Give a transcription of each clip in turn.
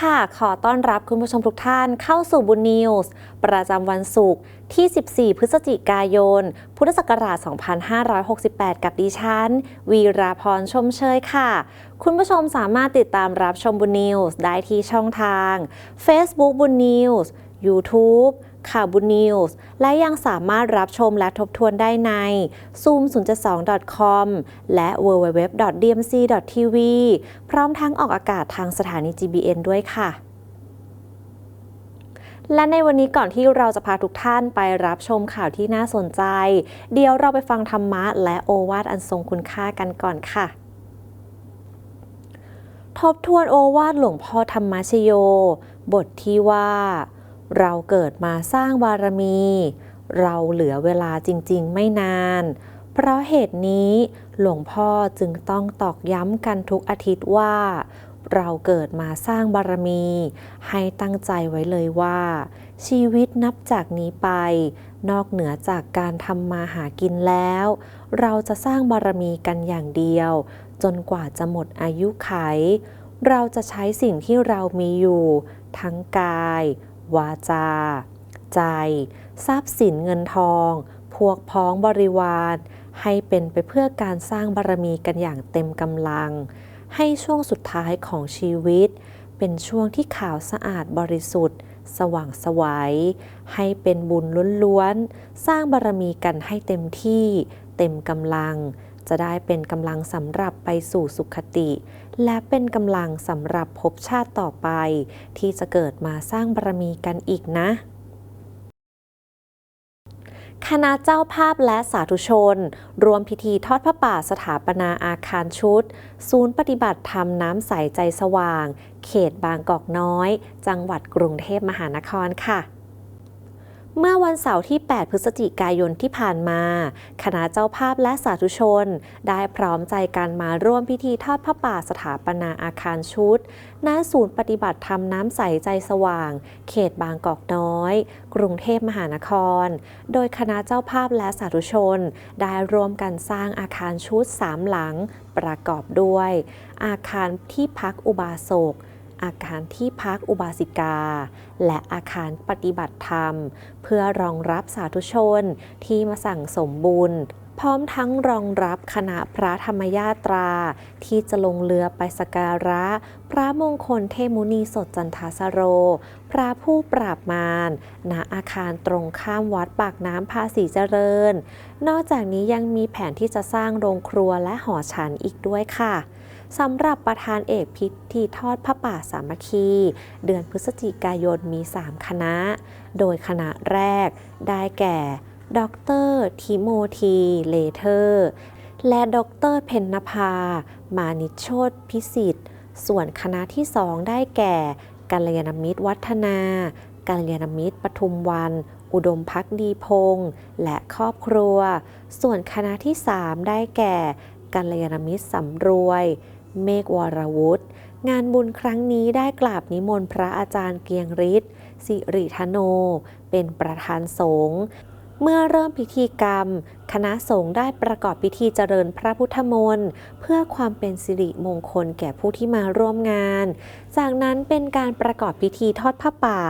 ค่ะ ขอต้อนรับคุณผู้ชมทุกท่านเข้าสู่บุญนิวส์ประจำวันศุกร์ที่ 14 พฤศจิกายน พุทธศักราช 2568 กับดิฉัน วีราพรชมเชยค่ะ คุณผู้ชมสามารถติดตามรับชมบุญนิวส์ได้ที่ช่องทาง Facebook บุญนิวส์ YouTube ข่าวบุญนิวส์ และยังสามารถรับชมและทบทวนได้ใน zoom 0 2 com และ www.dmc.tv พร้อมทั้งออกอากาศทางสถานี GBN ด้วยค่ะ และในวันนี้ก่อนที่เราจะพาทุกท่านไปรับชมข่าวที่น่าสนใจ เดี๋ยวเราไปฟังธรรมะและโอวาทอันทรงคุณค่ากันก่อนค่ะทบทวนโอวาทหลวงพ่อธรรมชโย บทที่ว่า เราเกิดมาสร้างบารมี เราเหลือเวลาจริง ๆ ไม่นาน เพราะเหตุนี้หลวงพ่อจึงต้องตอกย้ำกันทุกอาทิตย์ว่า เราเกิดมาสร้างบารมี ให้ตั้งใจไว้เลยว่า ชีวิตนับจากนี้ไป นอกเหนือจากการทำมาหากินแล้ว เราจะสร้างบารมีกันอย่างเดียว จนกว่าจะหมดอายุไข เราจะใช้สิ่งที่เรามีอยู่ ทั้งกาย วาจา ใจ ทรัพย์สินเงินทอง พวกพ้องบริวาร ให้เป็นไปเพื่อการสร้างบารมีกันอย่างเต็มกำลัง ให้ช่วงสุดท้ายของชีวิต เป็นช่วงที่ขาวสะอาดบริสุทธิ์ สว่างสวัย ให้เป็นบุญล้วนๆ สร้างบารมีกันให้เต็มที่ เต็มกำลัง จะได้เป็นกำลังสำหรับไปสู่สุขติ และเป็นกำลังสำหรับภพชาติต่อไป ที่จะเกิดมาสร้างบารมีกันอีกนะคณะเจ้าภาพและสาธุชน รวมพิธีทอดพระป่าสถาปนาอาคารชุด ศูนย์ปฏิบัติธรรมน้ำใสใจสว่าง เขตบางกอกน้อย จังหวัดกรุงเทพมหานครค่ะ เมื่อวันเสาร์ที่ 8 พฤศจิกายนที่ผ่านมา คณะเจ้าภาพและสาธุชน ได้พร้อมใจกันมาร่วมพิธีทอดพระป่าสถาปนาอาคารชุด ณ ศูนย์ปฏิบัติธรรมน้ำใสใจสว่าง เขตบางกอกน้อย กรุงเทพมหานคร โดยคณะเจ้าภาพและสาธุชน ได้ร่วมกันสร้างอาคารชุดสามหลัง ประกอบด้วย อาคารที่พักอุบาสก อาคารที่พักอุบาสิกา และอาคารปฏิบัติธรรม เพื่อรองรับสาธุชนที่มาสั่งสมบุญพร้อมทั้งรองรับคณะพระธรรมยาตรา ที่จะลงเรือไปสกการะ พระมงคลเทมุนีสดจันทาสโร พระผู้ปราบมารณอาคารตรงข้ามวัดปากน้ำภาษีเจริญ นอกจากนี้ยังมีแผนที่จะสร้างโรงครัวและหอฉันอีกด้วยค่ะ สำหรับประธานเอกพิธีทอดพระป่าสามัคคี เดือนพฤศจิกายนมี 3 คณะ โดยคณะแรกได้แก่ดรทิโมธีเลเทอร์ และดรเพนนภา มานิชโชตพิสิทธิ์ ส่วนคณะที่2ได้แก่กัลยาณมิตรวัฒนากัลยาณมิตรปทุมวัน อุดมพักดีพงษ์และครอบครัว ส่วนคณะที่ 3 ได้แก่กัลยาณมิตรสำรวย เมฆวรวุฒิงานบุญครั้งนี้ได้กราบนิมนต์พระอาจารย์เกียงฤทธิ์สิริธโน เป็นประธานสงฆ์เมื่อเริ่มพิธีกรรม คณะสงฆ์ได้ประกอบพิธีเจริญพระพุทธมนต์เพื่อความเป็นสิริมงคลแก่ผู้ที่มาร่วมงาน จากนั้นเป็นการประกอบพิธีทอดผ้าป่า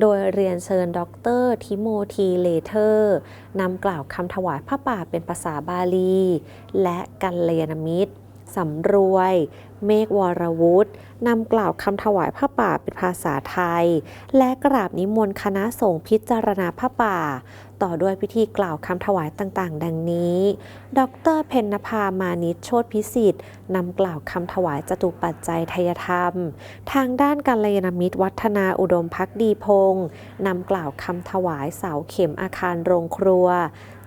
โดยเรียนเชิญด็อกเตอร์ทิโมธีเลเทอร์นำกล่าวคำถวายผ้าป่าเป็นภาษาบาลี และกัลยาณมิตร สำรวย เมฆวรวุฒินำกล่าวคำถวายผ้าป่าเป็นภาษาไทย และกราบนิมนต์คณะสงฆ์พิจารณาผ้าป่า ต่อด้วยพิธีกล่าวคำถวายต่างๆ ดังนี้ ดรเพนนภามานิชโชตพิสิทธิ์นำกล่าวคำถวายจตุปัจจัยทยธรรม ทางด้านกัลยาณมิตรวัฒนาอุดมพักดีพงศ์นำกล่าวคำถวายเสาเข็มอาคารโรงครัว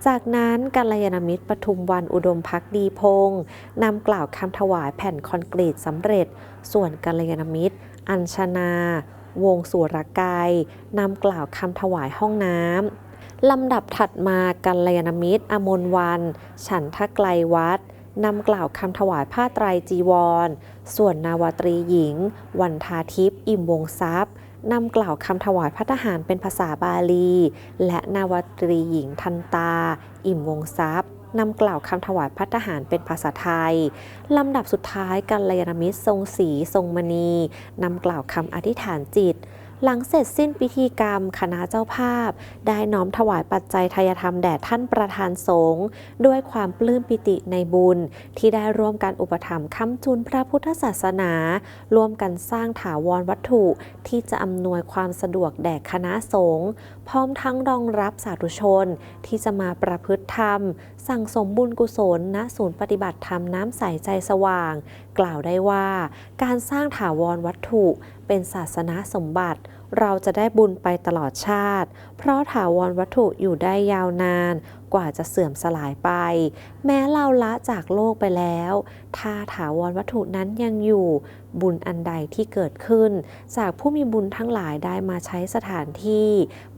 จากนั้นกัลยาณมิตรปทุมวันอุดมพักดีพงศ์นำกล่าวคำถวายแผ่นคอนกรีตสำเร็จ ส่วนกัลยาณมิตร อัญชนาวงสุรกายนำกล่าวคำถวายห้องน้ำ ลำดับถัดมากัลยาณมิตร อมนวัน ฉันทะไกลวัดนำกล่าวคำถวายผ้าไตรจีวร ส่วนนาวตรีหญิง วันทาทิพย์อิ่มวงทรัพย์นำกล่าวคำถวายพัฒหารเป็นภาษาบาลี และนาวตรีหญิงทันตา อิ่มวงทรัพย์นำกล่าวคำถวายพัฒหารเป็นภาษาไทย ลำดับสุดท้ายกัลยาณมิตรทรงศรีทรงมณี นำกล่าวคำอธิษฐานจิต หลังเสร็จสิ้นพิธีกรรม คณะเจ้าภาพ ได้น้อมถวายปัจจัยทายธรรมแด่ท่านประธานสงฆ์ด้วยความปลื้มปิติในบุญ ที่ได้ร่วมกันอุปถัมภ์ค้ำจุนพระพุทธศาสนา ร่วมกันสร้างถาวรวัตถุที่จะอำนวยความสะดวกแด่คณะสงฆ์พร้อมทั้งรองรับสาธุชนที่จะมาประพฤติธรรม สั่งสมบุญกุศลณศูนย์ปฏิบัติธรรมน้ำใสใจสว่าง กล่าวได้ว่า การสร้างถาวรวัตถุ เป็นศาสนาสมบัติ เราจะได้บุญไปตลอดชาติ เพราะถาวรวัตถุอยู่ได้ยาวนาน กว่าจะเสื่อมสลายไป แม้เราละจากโลกไปแล้ว ถ้าถาวรวัตถุนั้นยังอยู่ บุญอันใดที่เกิดขึ้น จากผู้มีบุญทั้งหลายได้มาใช้สถานที่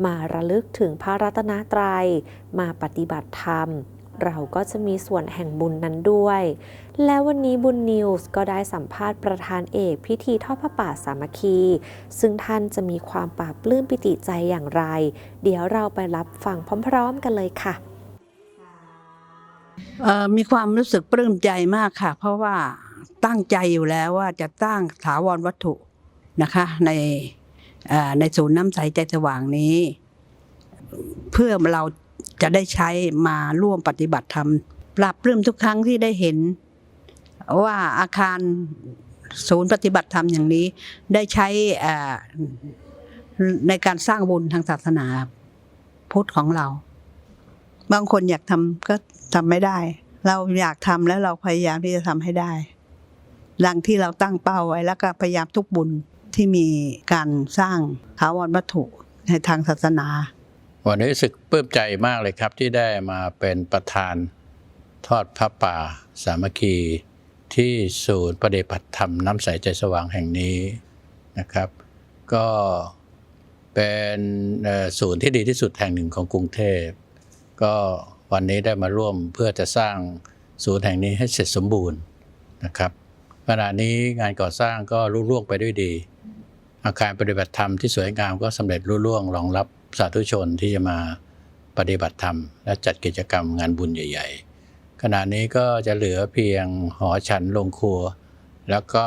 มาระลึกถึงพระรัตนตรัย มาปฏิบัติธรรม เราก็จะมีส่วนแห่งบุญนั้นด้วย และวันนี้บุญนิวส์ก็ได้สัมภาษณ์ประธานเอกพิธีทอดพระป่าสามัคคี ซึ่งท่านจะมีความปราบปลื้มปิติใจอย่างไร เดี๋ยวเราไปรับฟังพร้อมๆกันเลยค่ะมีความรู้สึกปลื้มใจมากค่ะ เพราะว่าตั้งใจอยู่แล้วว่าจะตั้งถาวรวัตถุนะคะในในศูนย์น้ำใสใจสว่างนี้ เพื่อเรา จะได้ใช้มาร่วมปฏิบัติธรรมปรับปลื้มทุกครั้งที่ได้เห็น ว่าอาคารศูนย์ปฏิบัติธรรมอย่างนี้ ได้ใช้ในการสร้างบุญทางศาสนาพุทธของเรา บางคนอยากทำก็ทำไม่ได้ เราอยากทำแล้วเราพยายามที่จะทำให้ได้ดังที่เราตั้งเป้าไว้แล้วก็พยายามทุกบุญที่มีการสร้างถาวรวัตถุในทางศาสนา วันนี้รู้สึกปลื้มใจมากเลยครับที่ได้มาเป็นประธานทอดพระป่า สามัคคีที่ศูนย์ปฏิบัติธรรมน้ำใสใจสว่างแห่งนี้นะครับ ก็เป็นศูนย์ที่ดีที่สุดแห่งหนึ่งของกรุงเทพ ก็วันนี้ได้มาร่วมเพื่อจะสร้างศูนย์แห่งนี้ให้เสร็จสมบูรณ์นะครับขณะนี้งานก่อสร้างก็รุ่ล่วงไปด้วยดี อาคารปฏิบัติธรรมที่สวยงามก็สำเร็จรุ่ล่วงรองรับ สาธุชนที่จะมาปฏิบัติธรรม และจัดกิจกรรมงานบุญใหญ่ ๆ ขณะนี้ก็จะเหลือเพียงหอฉันโรงครัว แล้วก็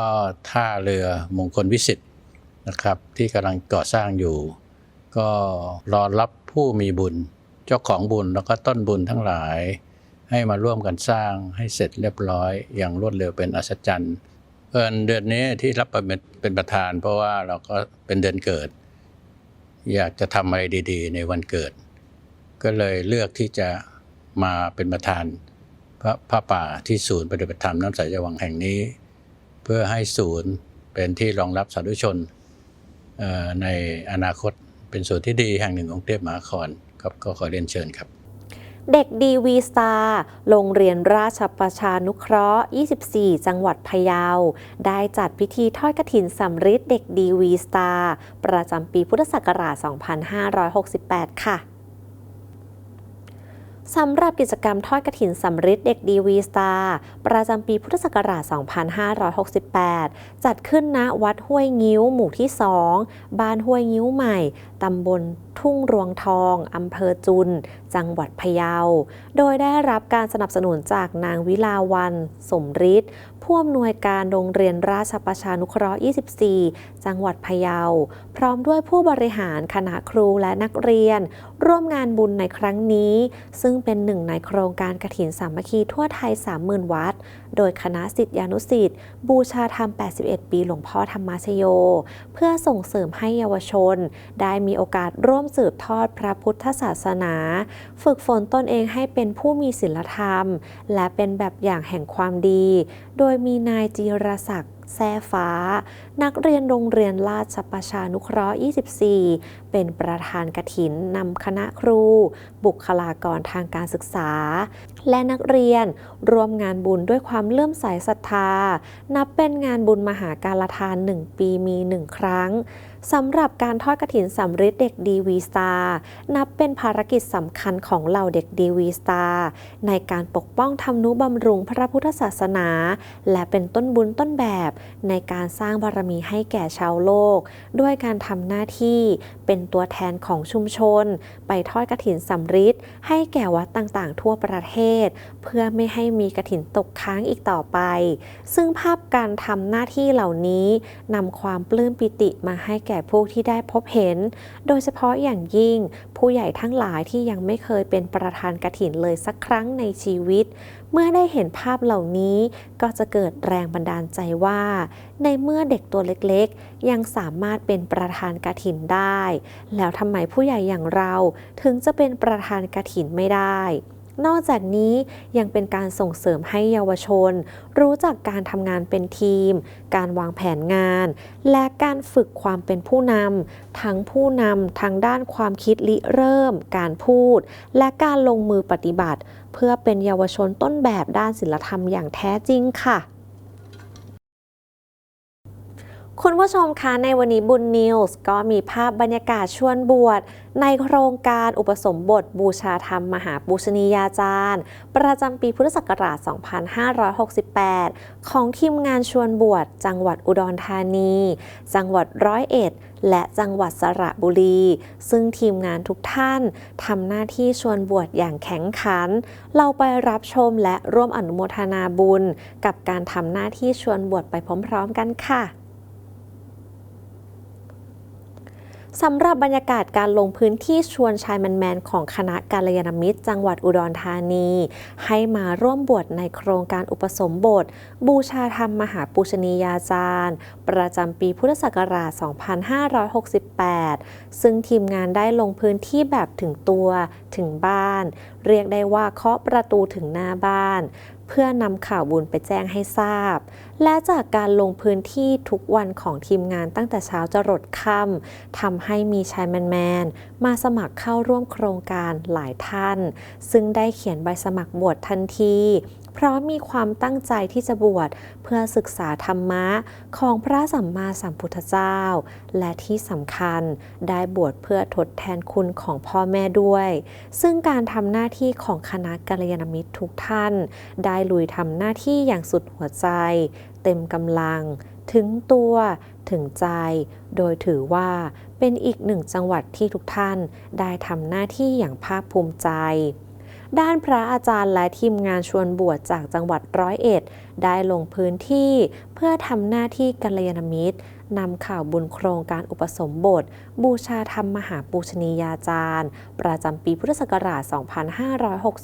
ท่าเรือมงคลวิสิตนะครับที่กำลังก่อสร้างอยู่ ก็รอรับผู้มีบุญ เจ้าของบุญแล้วก็ต้นบุญทั้งหลาย ให้มาร่วมกันสร้างให้เสร็จเรียบร้อย อย่างรวดเร็วเป็นอัศจรรย์เอิญเดือนนี้ที่รับป็นเป็นประธาน เพราะว่าเราก็เป็นเดือนเกิด อยากจะทำอะไรดี ๆ ในวันเกิด ก็เลยเลือกที่จะมาเป็นประธานพระพระป่าที่ศูนย์ปฏิบัติธรรมน้ำใสจวังแห่งนี้ เพื่อให้ศูนย์เป็นที่รองรับสาธุชนในอนาคตเป็นศูนย์ที่ดีแห่งหนึ่งของกรุงเทพมหานครครับก็ขอเรียนเชิญครับ เด็กดีวีสตาร์โรงเรียนราชประชานุเคราะห์ 24 จังหวัดพะเยา ได้จัดพิธีทอดกระถินสำริดเด็กดีวีสตาร์ประจำปีพุทธศักราช 2568 ค่ะ สำหรับกิจกรรมทอดกระถินสำริดเด็กดีวีสตาร์ประจำปีพุทธศักราช 2568 จัดขึ้นณวัดห้วยงิ้วหมู่ที่ 2 บ้านห้วยงิ้วใหม่ตำบลทุ่งรวงทอง อำเภอจุน จังหวัดพะเยา โดยได้รับการสนับสนุนจากนางวิลาวัน สมฤทธิ์ ผู้อำนวยการโรงเรียนราชประชานุเคราะห์ 24 จังหวัดพะเยา พร้อมด้วยผู้บริหารคณะครูและนักเรียน ร่วมงานบุญในครั้งนี้ ซึ่งเป็นหนึ่งในโครงการกระถินสามัคคีทั่วไทย 30,000 วัด โดยคณะสิทธิานุสิทธิ์บูชาธรรม 81 ปีหลวงพ่อธรรมชโย เพื่อส่งเสริมให้เยาวชน ได้มีโอกาสร่วมสืบทอดพระพุทธศาสนา ฝึกฝนตนเองให้เป็นผู้มีศีลธรรม และเป็นแบบอย่างแห่งความดี โดยมีนายจีรศักดิ์ แซ่ฟ้า นักเรียนโรงเรียนราชประชานุเคราะห์ 24 เป็นประธานกฐินนำคณะครู บุคลากรทางการศึกษา และนักเรียนร่วมงานบุญด้วยความเลื่อมใสศรัทธา นับเป็นงานบุญมหาการทานหนึ่งปีมีหนึ่งครั้งสำหรับการทอดกระถินสำริดเด็กดีวีสตาร์นับเป็นภารกิจสำคัญของเหล่าเด็กดีวีสตาร์ในการปกป้องทำนุบำรุงพระพุทธศาสนา และเป็นต้นบุญต้นแบบ ในการสร้างบารมีให้แก่ชาวโลก ด้วยการทำหน้าที่เป็นตัวแทนของชุมชน ไปทอดกระถินสำริดให้แก่วัดต่างๆ ทั่วประเทศ เพื่อไม่ให้มีกระถินตกค้างอีกต่อไป ซึ่งภาพการทำหน้าที่เหล่านี้นำความปลื้มปิติมาให้แก่ผู้ที่ได้พบเห็น โดยเฉพาะอย่างยิ่ง ผู้ใหญ่ทั้งหลายที่ยังไม่เคยเป็นประธานกระถินเลยสักครั้งในชีวิต เมื่อได้เห็นภาพเหล่านี้ก็จะเกิดแรงบันดาลใจว่า ในเมื่อเด็กตัวเล็กๆ ยังสามารถเป็นประธานกระถินได้ แล้วทำไมผู้ใหญ่อย่างเราถึงจะเป็นประธานกระถินไม่ได้ นอกจากนี้ยังเป็นการส่งเสริมให้เยาวชน รู้จักการทำงานเป็นทีม การวางแผนงาน และการฝึกความเป็นผู้นำทั้งผู้นำทางด้านความคิดริเริ่ม การพูด และการลงมือปฏิบัติ เพื่อเป็นเยาวชนต้นแบบด้านศิลธรรมอย่างแท้จริงค่ะ คุณผู้ชมคะในวันนี้บุญนิวส์ก็มีภาพบรรยากาศชวนบวช ในโครงการอุปสมบทบูชาธรรมมหาปูชนียาจารย์ ประจำปีพุทธศักราช 2568 ของทีมงานชวนบวช จังหวัดอุดรธานี จังหวัดร้อยเอ็ด และจังหวัดสระบุรี ซึ่งทีมงานทุกท่านทำหน้าที่ชวนบวชอย่างแข็งขัน เราไปรับชมและร่วมอนุโมทนาบุญ กับการทำหน้าที่ชวนบวชไปพร้อม ๆ กันค่ะ สำหรับบรรยากาศการลงพื้นที่ชวนชายแมนๆของคณะกาลยานมิตร จังหวัดอุดรธานี ให้มาร่วมบวชในโครงการอุปสมบท บูชาธรรมมหาปูชนียาจารย์ ประจำปีพุทธศักราช 2568 ซึ่งทีมงานได้ลงพื้นที่แบบถึงตัวถึงบ้าน เรียกได้ว่าเคาะประตูถึงหน้าบ้าน เพื่อนำข่าวบุญไปแจ้งให้ทราบ และจากการลงพื้นที่ทุกวันของทีมงานตั้งแต่เช้าจรดค่ำทำให้มีชายแมนๆมาสมัครเข้าร่วมโครงการหลายท่าน ซึ่งได้เขียนใบสมัครบวชทันที เพราะมีความตั้งใจที่จะบวชเพื่อศึกษาธรรมะของพระสัมมาสัมพุทธเจ้า และที่สำคัญได้บวชเพื่อทดแทนคุณของพ่อแม่ด้วย ซึ่งการทำหน้าที่ของคณะกัลยาณมิตรทุกท่าน ได้ลุยทำหน้าที่อย่างสุดหัวใจ เต็มกำลัง ถึงตัวถึงใจ โดยถือว่าเป็นอีกหนึ่งจังหวัดที่ทุกท่านได้ทำหน้าที่อย่างภาคภูมิใจ ด้านพระอาจารย์และทีมงานชวนบวชจากจังหวัดร้อยเอ็ด ได้ลงพื้นที่เพื่อทำหน้าที่กัลยาณมิตรนำข่าวบุญโครงการอุปสมบท บูชาธรรมมหาปูชนียาจารย์ ประจำปีพุทธศักราช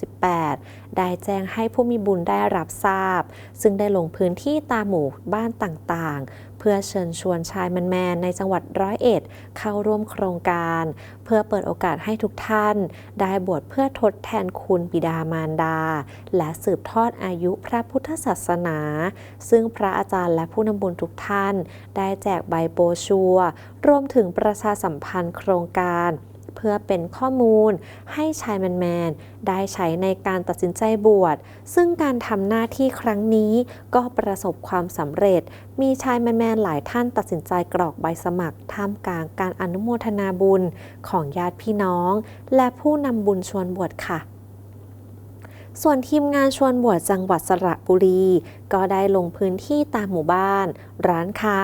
2568 ได้แจ้งให้ผู้มีบุญได้รับทราบ ซึ่งได้ลงพื้นที่ตามหมู่บ้านต่างๆ พื่อเชิญชวนชายแมนในจังหวัดร้อยเอ็ดเข้าร่วมโครงการ เพื่อเปิดโอกาสให้ทุกท่าน ได้บวชเพื่อทดแทนคุณบิดามารดา และสืบทอดอายุพระพุทธศาสนา ซึ่งพระอาจารย์และผู้นำบุญทุกท่าน ได้แจกใบโบชัวรวมถึงประชาสัมพันธ์โครงการ เพื่อเป็นข้อมูล ให้ชายแมนๆได้ใช้ในการตัดสินใจบวช ซึ่งการทำหน้าที่ครั้งนี้ก็ประสบความสำเร็จ มีชายแมนๆหลายท่านตัดสินใจกรอกใบสมัคร ท่ามกลางการอนุโมทนาบุญของญาติพี่น้อง และผู้นำบุญชวนบวชค่ะ ส่วนทีมงานชวนบวชจังหวัดสระบุรี ก็ได้ลงพื้นที่ตามหมู่บ้าน ร้านค้า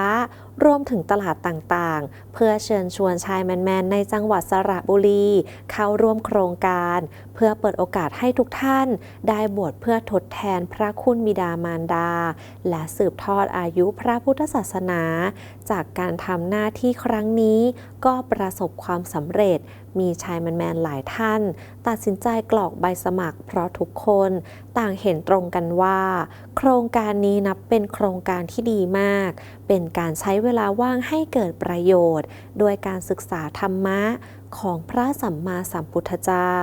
รวมถึงตลาดต่างๆ เพื่อเชิญชวนชายแมนๆในจังหวัดสระบุรี เข้าร่วมโครงการ เพื่อเปิดโอกาสให้ทุกท่าน ได้บวชเพื่อทดแทนพระคุณบิดามารดา และสืบทอดอายุพระพุทธศาสนา จากการทำหน้าที่ครั้งนี้ก็ประสบความสำเร็จ มีชายแมนๆหลายท่าน ตัดสินใจกรอกใบสมัคร เพราะทุกคนต่างเห็นตรงกันว่า โครงการนี้นับเป็นโครงการที่ดีมาก เป็นการใช้เวลาว่างให้เกิดประโยชน์ด้วยการศึกษาธรรมะของพระสัมมาสัมพุทธเจ้า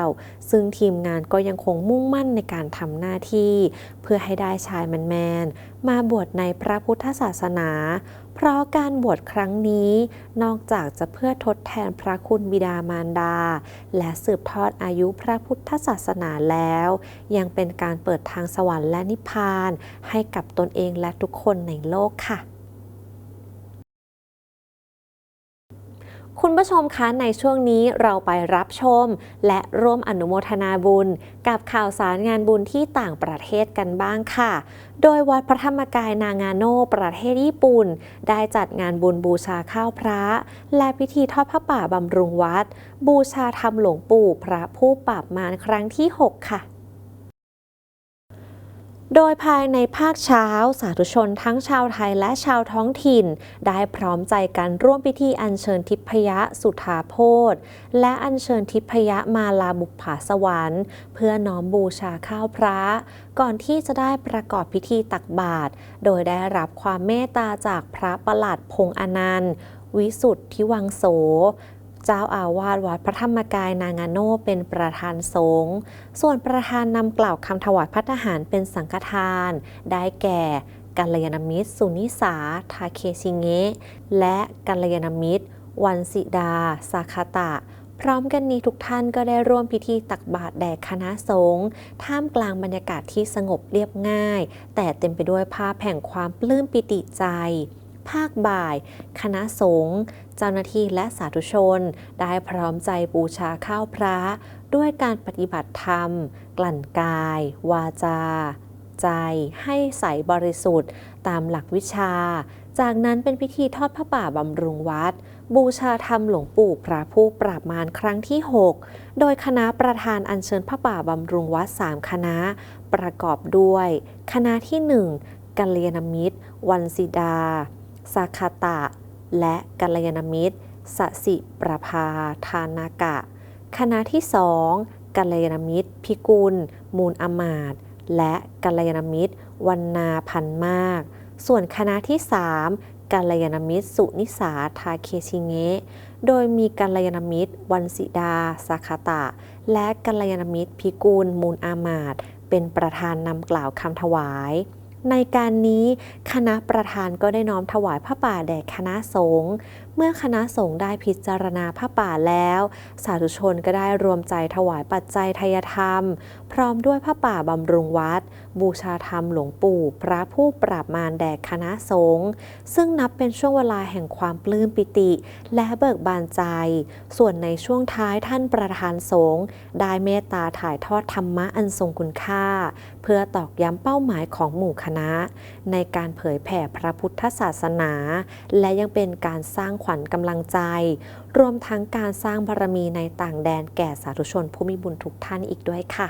ซึ่งทีมงานก็ยังคงมุ่งมั่นในการทำหน้าที่ เพื่อให้ได้ชายแมนๆมาบวชในพระพุทธศาสนา เพราะการบวชครั้งนี้นอกจากจะเพื่อทดแทนพระคุณบิดามารดา และสืบทอดอายุพระพุทธศาสนาแล้ว ยังเป็นการเปิดทางสวรรค์และนิพพาน ให้กับตนเองและทุกคนในโลกค่ะ คุณผู้ชมคะในช่วงนี้เราไปรับชม และร่วมอนุโมทนาบุญ กับข่าวสารงานบุญที่ต่างประเทศกันบ้างค่ะ โดยวัดพระธรรมกายนางาโนประเทศญี่ปุ่น ได้จัดงานบุญบูชาข้าวพระ และพิธีทอดพระป่าบำรุงวัด บูชาธรรมหลวงปู่พระผู้ปราบมารครั้งที่ 6 ค่ะ โดยภายในภาคเช้า สาธุชนทั้งชาวไทยและชาวท้องถิ่น ได้พร้อมใจกันร่วมพิธีอัญเชิญทิพยะสุธาโพธและอัญเชิญทิพยะมาลาบุปผาสวรรค์ เพื่อน้อมบูชาข้าวพระ ก่อนที่จะได้ประกอบพิธีตักบาตรโดยได้รับความเมตตาจากพระประหลัดพงอนันต์วิสุทธิวังโส จ้าอาวาสวัดพระธรรมกายนางาโนเป็นประธานสงฆ์ส่วนประธานนำกล่าวคำถวายพัฒหารเป็นสังฆทาน ได้แก่กัลยาณมิตร สุนิสา ทาเคชิเงะ และกัลยาณมิตร วันสิดา สาคาตะ พร้อมกันนี้ทุกท่านก็ได้ร่วมพิธีตักบาตรแด่คณะสงฆ์ท่ามกลางบรรยากาศที่สงบเรียบง่าย แต่เต็มไปด้วยภาพแห่งความปลื้มปิติใจ ภาคบ่าย คณะสงฆ์ เจ้าหน้าที่และสาธุชน ได้พร้อมใจบูชาข้าวพระ ด้วยการปฏิบัติธรรม กลั่นกาย วาจา ใจให้ใสบริสุทธิ์ ตามหลักวิชา จากนั้นเป็นพิธีทอดพระป่าบำรุงวัด บูชาธรรมหลวงปู่พระผู้ปราบมารครั้งที่ 6 โดยคณะประธานอัญเชิญพระป่าบำรุงวัด 3 คณะ ประกอบด้วย คณะที่ 1กัลยาณมิตร วันสิดา สาคาตะ และกัลยาณมิตรสสิประภาทานากะ คณะที่2กัลยาณมิตร พิกุล มูลอมาตและกัลยาณมิตรวันนาพันมาก ส่วนคณะที่3กัลยาณมิตร สุนิสาทาเคชิเงะ โดยมีกัลยาณมิตร วันสิดาสาคาตะ และกัลยาณมิตร พิกุลมูลอามาตเป็นประธานนำกล่าวคำถวาย ในการนี้คณะประธานก็ได้น้อมถวายผ้าป่าแด่คณะสงฆ์ เมื่อคณะสงฆ์ได้พิจารณาผ้าป่าแล้ว สาธุชนก็ได้รวมใจถวายปัจจัยทายธรรม พร้อมด้วยผ้าป่าบำรุงวัด บูชาธรรมหลวงปู่พระผู้ปราบมารแด่คณะสงฆ์ซึ่งนับเป็นช่วงเวลาแห่งความปลื้มปิติ และเบิกบานใจ ส่วนในช่วงท้ายท่านประธานสงฆ์ได้เมตตาถ่ายทอดธรรมะอันทรงคุณค่า เพื่อตอกย้ำเป้าหมายของหมู่คณะ ในการเผยแผ่พระพุทธศาสนา และยังเป็นการสร้างขวัญกำลังใจ รวมทั้งการสร้างบารมีในต่างแดนแก่สาธุชนผู้มีบุญทุกท่านอีกด้วยค่ะ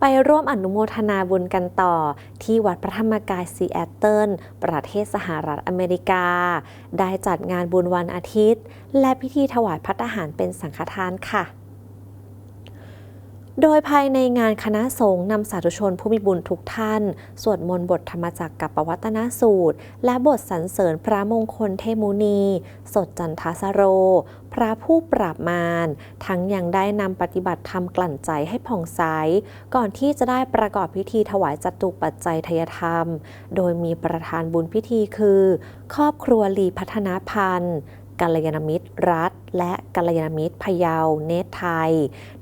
ไปร่วมอนุโมทนาบุญกันต่อ ที่วัดพระธรรมกายซีแอตเทิลประเทศสหรัฐอเมริกา ได้จัดงานบุญวันอาทิตย์ และพิธีถวายพัตหารเป็นสังฆทานค่ะ โดยภายในงานคณะสงฆ์นำสาธุชนผู้มีบุญทุกท่าน สวดมนต์บทธรรมจักรกับปวัตนสูตร และบทสรรเสริญพระมงคลเทมุนี สดจันทสโร พระผู้ปราบมาร ทั้งยังได้นำปฏิบัติธรรมกลั่นใจให้ผ่องใส ก่อนที่จะได้ประกอบพิธีถวายจตุปัจจัยทยธรรม โดยมีประธานบุญพิธีคือ ครอบครัวลีพัฒนาพันธ์ กัลยาณมิตรรัฐ และกัลยาณมิตรพะเยา เนตรไทย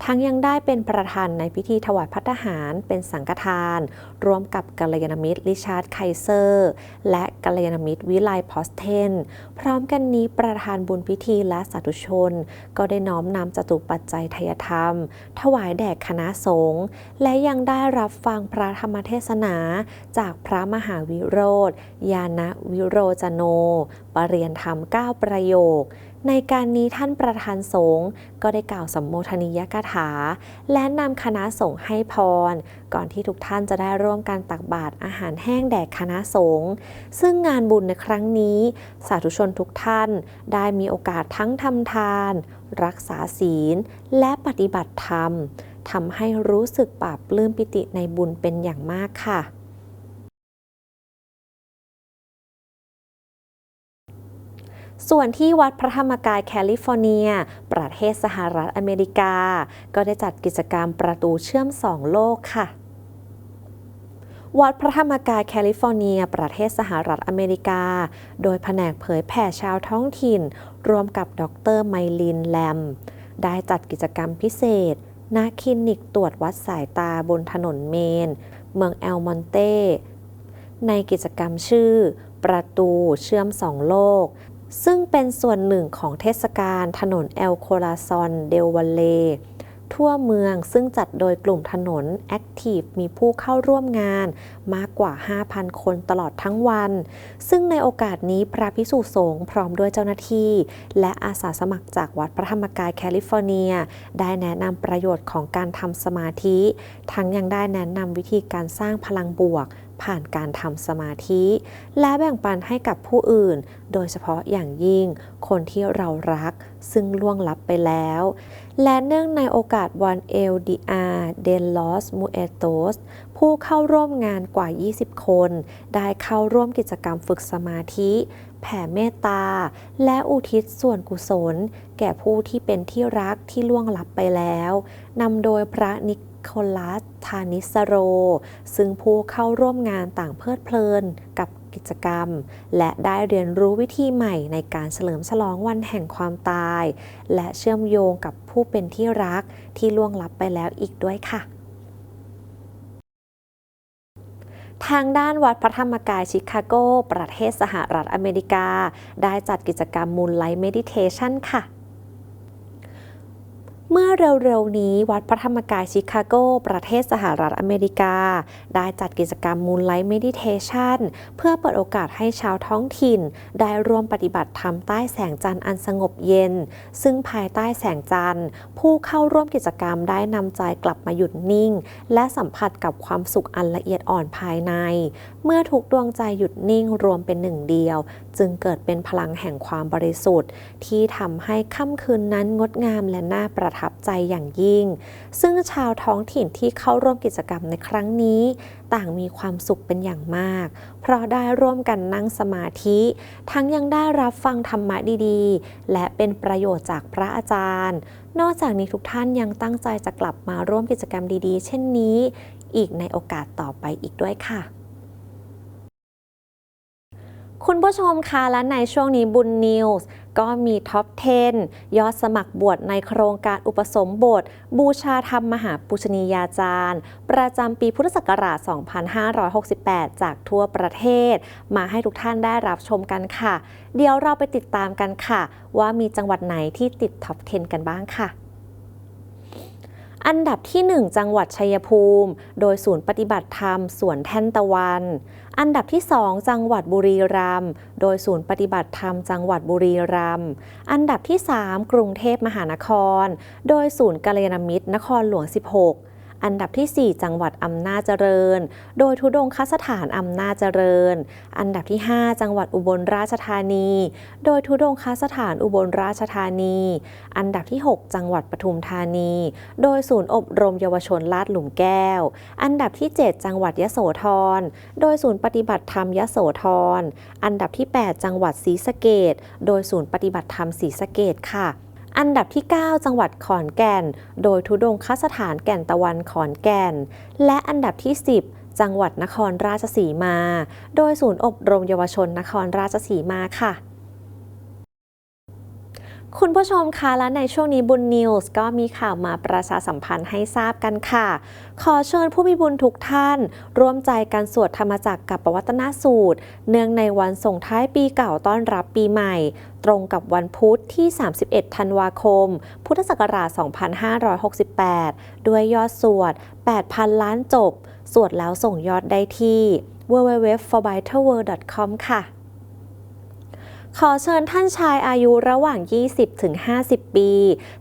ทั้งยังได้เป็นประธานในพิธีถวายพัฒหาร เป็นสังฆทาน ร่วมกับกัลยาณมิตรลิชาร์ดไคเซอร์ และกัลยาณมิตรวิไลพอสเทน พร้อมกันนี้ประธานบุญพิธีและสาธุชน ก็ได้น้อมนำจตุปัจจัยทยธรรม ถวายแด่คณะสงฆ์และยังได้รับฟังพระธรรมเทศนา จากพระมหาวิโรธยานะวิโรจโน ปรริยนธรรม 9 ประโยค ในการนี้ท่านประธานสงฆ์ก็ได้กล่าวสัมโมทนียกถา และนำคณะสงฆ์ให้พร ก่อนที่ทุกท่านจะได้ร่วมการตักบาตรอาหารแห้งแด่คณะสงฆ์ซึ่งงานบุญในครั้งนี้ สาธุชนทุกท่านได้มีโอกาสทั้งทำทาน รักษาศีล และปฏิบัติธรรมทำให้รู้สึกปราบปลื้มปิติในบุญเป็นอย่างมากค่ะ ส่วนที่วัดพระธรรมกายแคลิฟอร์เนีย ประเทศสหรัฐอเมริกา ก็ได้จัดกิจกรรมประตูเชื่อมสองโลกค่ะวัดพระธรรมกายแคลิฟอร์เนีย ประเทศสหรัฐอเมริกา โดยแผนกเผยแผ่ชาวท้องถิ่น รวมกับดรไมลินแลม ได้จัดกิจกรรมพิเศษณคลินิกตรวจวัดสายตาบนถนนเมน เมืองแอลมอนเต้ในกิจกรรมชื่อ ประตูเชื่อมสองโลก ซึ่งเป็นส่วนหนึ่งของเทศกาลถนนเอลโคราซอนเดลวัลเล ทั่วเมืองซึ่งจัดโดยกลุ่มถนน Active มีผู้เข้าร่วมงานมากกว่า 5,000 คนตลอดทั้งวัน ซึ่งในโอกาสนี้พระพิสุสงฆ์พร้อมด้วยเจ้าหน้าที่ และอาสาสมัครจากวัดพระธรรมกายแคลิฟอร์เนีย ได้แนะนำประโยชน์ของการทำสมาธิ ทั้งยังได้แนะนำวิธีการสร้างพลังบวก ผ่านการทำสมาธิ และแบ่งปันให้กับผู้อื่น โดยเฉพาะอย่างยิ่งคนที่เรารักซึ่งล่วงลับไปแล้ว และเนื่องในโอกาสวันเอลดีอาเดนลอสมูเอโตสผู้เข้าร่วมงานกว่า 20 คน ได้เข้าร่วมกิจกรรมฝึกสมาธิ แผ่เมตตา และอุทิศส่วนกุศล แก่ผู้ที่เป็นที่รักที่ล่วงลับไปแล้วนำโดยพระนิก โคลัส ทานิสโร ซึ่งผู้เข้าร่วมงานต่างเพลิดเพลินกับกิจกรรม และได้เรียนรู้วิธีใหม่ในการเฉลิมฉลองวันแห่งความตาย และเชื่อมโยงกับผู้เป็นที่รักที่ล่วงลับไปแล้วอีกด้วยค่ะทางด้านวัดพระธรรมกายชิคาโก ประเทศสหรัฐอเมริกา ได้จัดกิจกรรมมูลไลท์เมดิเทชันค่ะ เมื่อเร็วๆนี้วัดพระธรรมกายชิคาโก ประเทศสหรัฐอเมริกา ได้จัดกิจกรรมมูลไลท์เมดิเทชันเพื่อเปิดโอกาสให้ชาวท้องถิ่น ได้ร่วมปฏิบัติธรรมใต้แสงจันทร์อันสงบเย็น ซึ่งภายใต้แสงจันทร์ ผู้เข้าร่วมกิจกรรมได้นำใจกลับมาหยุดนิ่ง และสัมผัสกับความสุขอันละเอียดอ่อนภายใน เมื่อทุกดวงใจหยุดนิ่งรวมเป็นหนึ่งเดียว จึงเกิดเป็นพลังแห่งความบริสุทธิ์ ที่ทำให้ค่ำคืนนั้นงดงามและน่าประทับใจอย่างยิ่ง ซึ่งชาวท้องถิ่นที่เข้าร่วมกิจกรรมในครั้งนี้ ต่างมีความสุขเป็นอย่างมาก เพราะได้ร่วมกันนั่งสมาธิ ทั้งยังได้รับฟังธรรมะดีๆ และเป็นประโยชน์จากพระอาจารย์ นอกจากนี้ทุกท่านยังตั้งใจจะกลับมาร่วมกิจกรรมดีๆ เช่นนี้ อีกในโอกาสต่อไปอีกด้วยค่ะคุณผู้ชมคะและในช่วงนี้บุญนิวส์ ก็มีท็อป 10 ยอดสมัครบวชในโครงการอุปสมบท บูชาธรรมมหาปุชนียาจารย์ ประจำปีพุทธศักราช 2568 จากทั่วประเทศ มาให้ทุกท่านได้รับชมกันค่ะ เดี๋ยวเราไปติดตามกันค่ะ ว่ามีจังหวัดไหนที่ติดท็อป 10 กันบ้างค่ะอันดับที่ 1 จังหวัดชัยภูมิ โดยศูนย์ปฏิบัติธรรมสวนแท่นตะวัน อันดับที่ 2 จังหวัดบุรีรัมย์โดยศูนย์ปฏิบัติธรรมจังหวัดบุรีรัมย์อันดับที่ 3 กรุงเทพมหานคร โดยศูนย์กัลยาณมิตรนครหลวง 16 อันดับที่ 4 จังหวัดอำนาจเจริญ โดยทุดงคสถานอำนาจเจริญ อันดับที่ 5 จังหวัดอุบลราชธานี โดยทุดงคสถานอุบลราชธานี อันดับที่ 6 จังหวัดปทุมธานี โดยศูนย์อบรมเยาวชนลาดหลุมแก้ว อันดับที่ 7 จังหวัดยโสธร โดยศูนย์ปฏิบัติธรรมยโสธร อันดับที่ 8 จังหวัดศรีสะเกดโดยศูนย์ปฏิบัติธรรมศรีสะเกดค่ะ อันดับที่ 9 จังหวัดขอนแก่น โดยทุดงคสถานแก่นตะวันขอนแก่น และอันดับที่ 10 จังหวัดนครราชสีมา โดยศูนย์อบรมเยาวชนนครราชสีมาค่ะ คุณผู้ชมคะและในช่วงนี้บุญนิวส์ก็มีข่าวมาประชาสัมพันธ์ให้ทราบกันค่ะ ขอเชิญผู้มีบุญทุกท่าน ร่วมใจกันสวดธรรมจักรกับปวัตนสูตร เนื่องในวันส่งท้ายปีเก่าต้อนรับปีใหม่ ตรงกับวันพุธที่ 31 ธันวาคม พุทธศักราช 2568 ด้วยยอดสวด 8,000 ล้านจบ สวดแล้วส่งยอดได้ที่ www.forbiterworld.com ค่ะ ขอเชิญท่านชายอายุระหว่าง 20ถึง50 ปี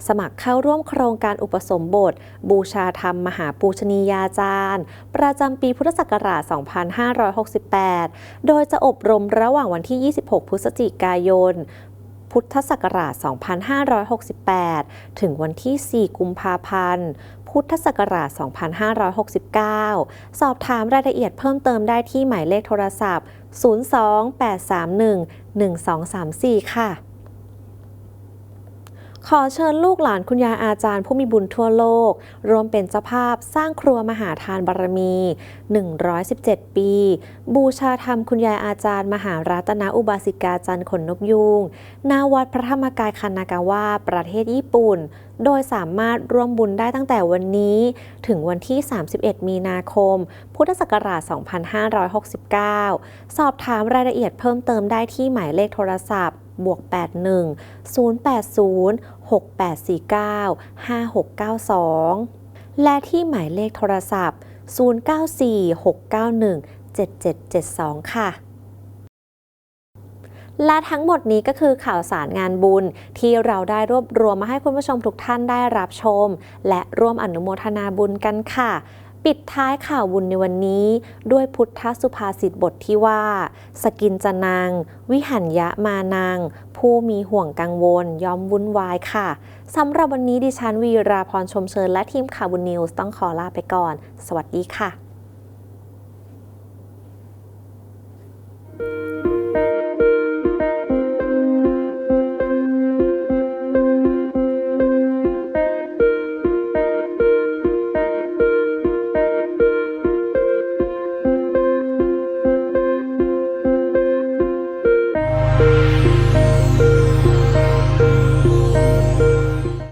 สมัครเข้าร่วมโครงการอุปสมบท บูชาธรรมมหาปูชนียาจารย์ ประจำปีพุทธศักราช 2568 โดยจะอบรมระหว่างวันที่ 26 พฤศจิกายนพุทธศักราช 2568 ถึงวันที่ 4 กุมภาพันธ์ พุทธศักราช 2569 สอบถามรายละเอียดเพิ่มเติมได้ที่หมายเลขโทรศัพท์ 02831 1234 ค่ะ ขอเชิญลูกหลานคุณยายอาจารย์ผู้มีบุญทั่วโลก รวมเป็นเจ้าภาพสร้างครัวมหาทานบารมี 117 ปี บูชาธรรมคุณยายอาจารย์ มหารัตนอุบาสิกาจันทร์ขนนกยูงณวัดพระธรรมกายคานากาวะประเทศญี่ปุ่น โดยสามารถร่วมบุญได้ตั้งแต่วันนี้ ถึงวันที่ 31 มีนาคม พุทธศักราช 2569 สอบถามรายละเอียดเพิ่มเติมได้ที่หมายเลขโทรศัพท์บวก81 080 6849 5692 และที่หมายเลขโทรศัพท์ 094 691 7772 ค่ะและทั้งหมดนี้ก็คือข่าวสารงานบุญ ที่เราได้รวบรวมมาให้คุณผู้ชมทุกท่านได้รับชม และร่วมอนุโมทนาบุญกันค่ะ ปิดท้ายข่าวบุญในวันนี้ ด้วยพุทธสุภาษิตบทที่ว่า สกินจนางวิหันยะมานางผู้มีห่วงกังวลย่อมวุ่นวายค่ะสำหรับวันนี้ดิฉันวีราพรชมเชิญและทีมข่าวบุญนิวส์ต้องขอลาไปก่อน สวัสดีค่ะ